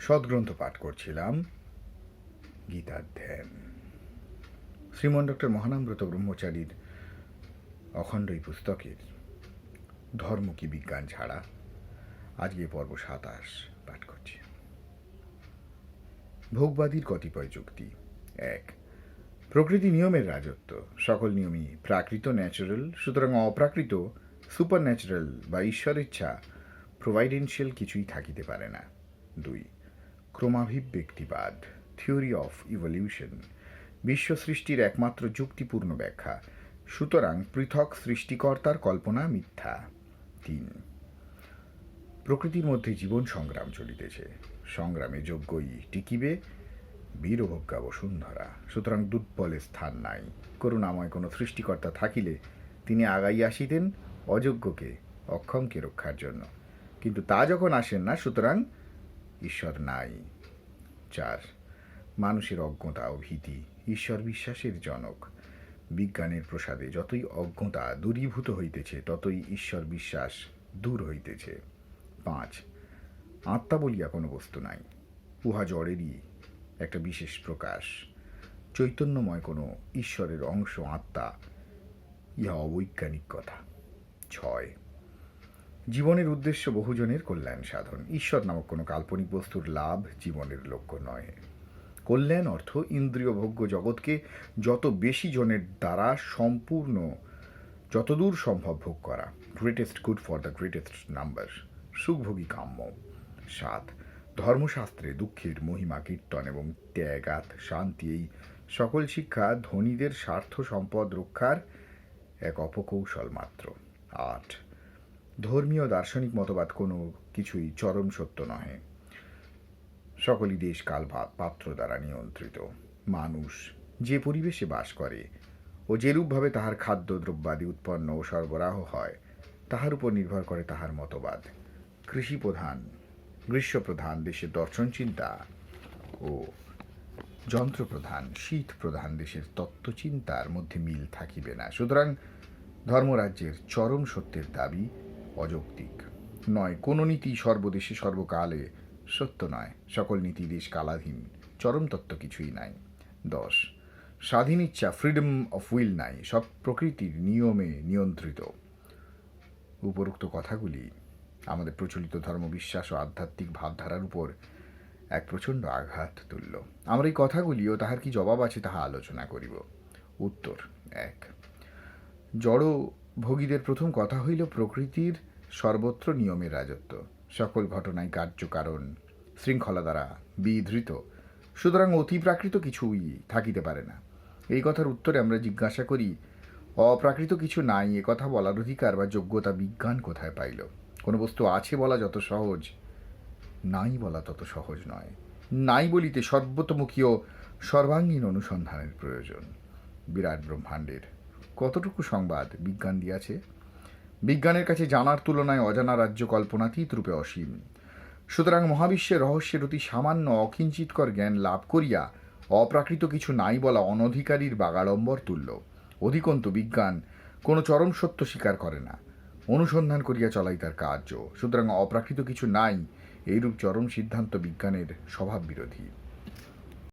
সদ্গ্রন্থ পাঠ করছিলাম। গীতার ধ্যান। শ্রীমন ডক্টর মহানামব্রত ব্রহ্মচারীর অখণ্ড এই পুস্তকের ধর্ম কি বিজ্ঞান ছাড়া আজকে পর্ব সাতাশ পাঠ করছি। ভোগবাদীর কতিপয় যুক্তি। এক, প্রকৃতি নিয়মের রাজত্ব। সকল নিয়মই প্রাকৃত ন্যাচারাল, সুতরাং অপ্রাকৃত সুপার ন্যাচারাল বা ঈশ্বর ইচ্ছা প্রোভাইডেন্সিয়াল কিছুই থাকিতে পারে না। দুই ক্রমাভিব্যক্তিবাদ থিওরি অফ ইভলিউশন বিশ্ব সৃষ্টির একমাত্র যুক্তিপূর্ণ ব্যাখ্যা। সুতরাং পৃথক সৃষ্টিকর্তার কল্পনা মিথ্যা। তিন। প্রকৃতির মধ্যে জীবন সংগ্রাম চলিতেছে। সংগ্রামে যোগ্যই টিকিবে, বীরভোগ্যা বসুন্ধরা। সুতরাং দুর্বলে স্থান নাই। করুণাময় কোনো সৃষ্টিকর্তা থাকিলে তিনি আগাই আসিতেন অযোগ্যকে অক্ষমকে রক্ষার জন্য। কিন্তু তা যখন আসেন না, সুতরাং ঈশ্বর নাই চার মানুষের অজ্ঞতা ও ভীতি ঈশ্বর বিশ্বাসের জনক। বিজ্ঞানের প্রসাদে যতই অজ্ঞতা দূরীভূত হইতেছে, ততই ঈশ্বর বিশ্বাস দূর হইতেছে। পাঁচ, আত্মা বলিয়া কোনো বস্তু নাই। উহা জড়েরই একটা বিশেষ প্রকাশ। চৈতন্যময় কোনো ঈশ্বরের অংশ আত্মা, ইহা অবৈজ্ঞানিক কথা। ছয় জীবনের উদ্দেশ্য বহুজনের কল্যাণ সাধন। ঈশ্বর নামক কোনো কাল্পনিক বস্তুর লাভ জীবনের লক্ষ্য নয়। কল্যাণ অর্থ ইন্দ্রিয় ভোগ্য জগৎকে যত বেশি জনের দ্বারা সম্পূর্ণ, যতদূর সম্ভব ভোগ করা। Greatest good for the greatest number সুখভোগী কাম্য। সাত, ধর্মশাস্ত্রে দুঃখের মহিমা কীর্তন এবং ত্যাগাত শান্তি এই সকল শিক্ষা ধনীদের স্বার্থ সম্পদ রক্ষার এক অপকৌশল মাত্র। আট ধর্মীয় দার্শনিক মতবাদ কোনো কিছুই চরম সত্য নহে। সকলই দেশ কাল পাত্র দ্বারা নিয়ন্ত্রিত। মানুষ যে পরিবেশে বাস করে ও যেরূপভাবে তাহার খাদ্য দ্রব্যাদি উৎপন্ন ও সরবরাহ হয়, তাহার উপর নির্ভর করে তাহার মতবাদ। কৃষি প্রধান গ্রীষ্মপ্রধান, দেশের দর্শন চিন্তা ও যন্ত্রপ্রধান শীত প্রধান দেশের তত্ত্বচিন্তার মধ্যে মিল থাকিবে না। সুতরাং ধর্মরাজ্যের চরম সত্যের দাবি অযৌক্তিক। নয়, কোনো নীতি সর্বদেশে সর্বকালে সত্য নয়। সকল নীতি দেশ কালাধীন, চরম তত্ত্ব কিছুই নাই। দশ, স্বাধীন ইচ্ছা ফ্রিডম অফ উইল নাই, সব প্রকৃতির নিয়মে নিয়ন্ত্রিত। উপরোক্ত কথাগুলি আমাদের প্রচলিত ধর্মবিশ্বাস ও আধ্যাত্মিক ভাবধারার উপর এক প্রচণ্ড আঘাত তুলল আমরা এই কথাগুলি ও তাহার কি জবাব আছে তাহা আলোচনা করিব। উত্তর, এক জড় ভোগীদের প্রথম কথা হইল প্রকৃতির সর্বত্র নিয়মের রাজত্ব। সকল ঘটনায় কার্যকারণ শৃঙ্খলা দ্বারা বিধৃত। সুতরাং অতি প্রাকৃত কিছুই থাকিতে পারে না। এই কথার উত্তরে আমরা জিজ্ঞাসা করি, অপ্রাকৃত কিছু নাই, এ কথা বলার অধিকার বা যোগ্যতা বিজ্ঞান কোথায় পাইল? কোনো বস্তু আছে বলা যত সহজ, নাই বলা তত সহজ নয়। নাই বলিতে সর্বতমুখী সর্বাঙ্গীন অনুসন্ধানের প্রয়োজন। বিরাট ব্রহ্মাণ্ডের কতটুকু সংবাদ বিজ্ঞান দিয়াছে? বিজ্ঞানের কাছে জানার তুলনায় অজানা রাজ্য কল্পনাতীত রূপে অসীম। সুতরাং মহাবিশ্বের রহস্যের অতি সামান্য অকিঞ্চিতকর জ্ঞান লাভ করিয়া অপ্রাকৃত কিছু নাই বলা অনধিকারীর বাগাড়ম্বর তুল্য। অধিকন্ত বিজ্ঞান কোনো চরম সত্য স্বীকার করে না। অনুসন্ধান করিয়া চলাই তার কার্য। সুতরাং অপ্রাকৃত কিছু নাই, এইরূপ চরম সিদ্ধান্ত বিজ্ঞানের স্বভাব বিরোধী